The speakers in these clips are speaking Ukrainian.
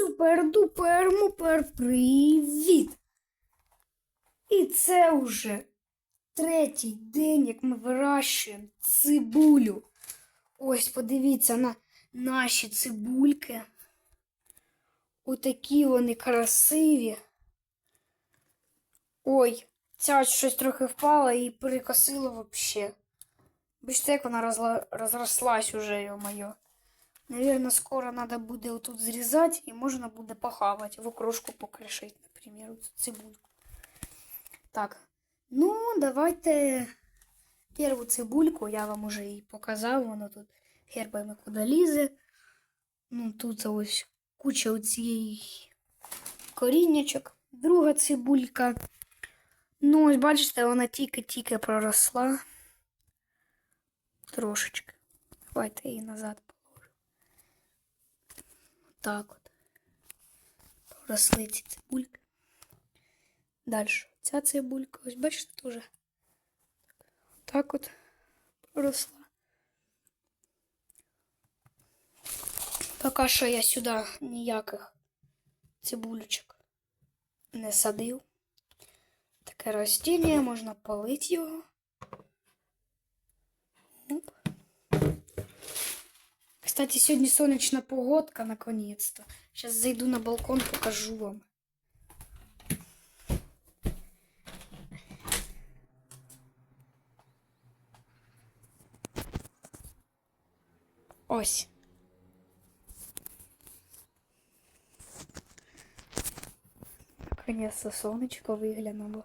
супер-дупер мупер привіт! І це уже третій день, як ми вирощуємо цибулю. Ось подивіться на наші цибульки. Отакі вони красиві. Ой, ця щось трохи впала і перекосила вообще. Бачите, як вона розла... розрослась уже, йо-моє. Наверное, скоро надо буде отут зрізати і можна буде похавати, в окрошку покришити, наприклад, цибульку. Так, ну, давайте перву цибульку, я вам уже її показав, воно тут гербами куди лізе. Ну, тут ось куча цієї коріннячок. Друга цибулька. Ну, ось бачите, вона тільки-тільки проросла. Трошечки. Давайте її назад. Так от. Проросли ці цибульки. Далі. Ця цибулька, ось бачите, теж. Так от проросла. Поки що я сюди ніяких цибулючок не садив. Таке ростіння, можна полити його. Кстати, сьогодні сонячна погодка, наконец-то. Сейчас зайду на балкон, покажу вам. Ось. Наконец-то сонечко виглянуло.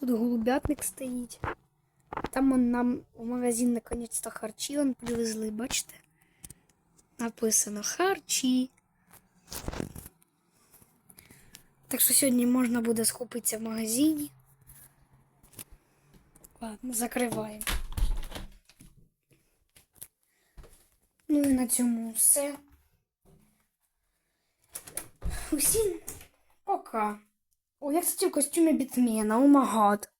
Тут голубятник стоїть. Там он нам в магазин наконец-то харчі он привезли, бачите? Написано харчі. Так що сьогодні можна буде схопитися в магазині. Ладно, закриваємо. Ну і на цьому все. Усім пока. О, я, кстати, в костюмі Бітмена, о магад.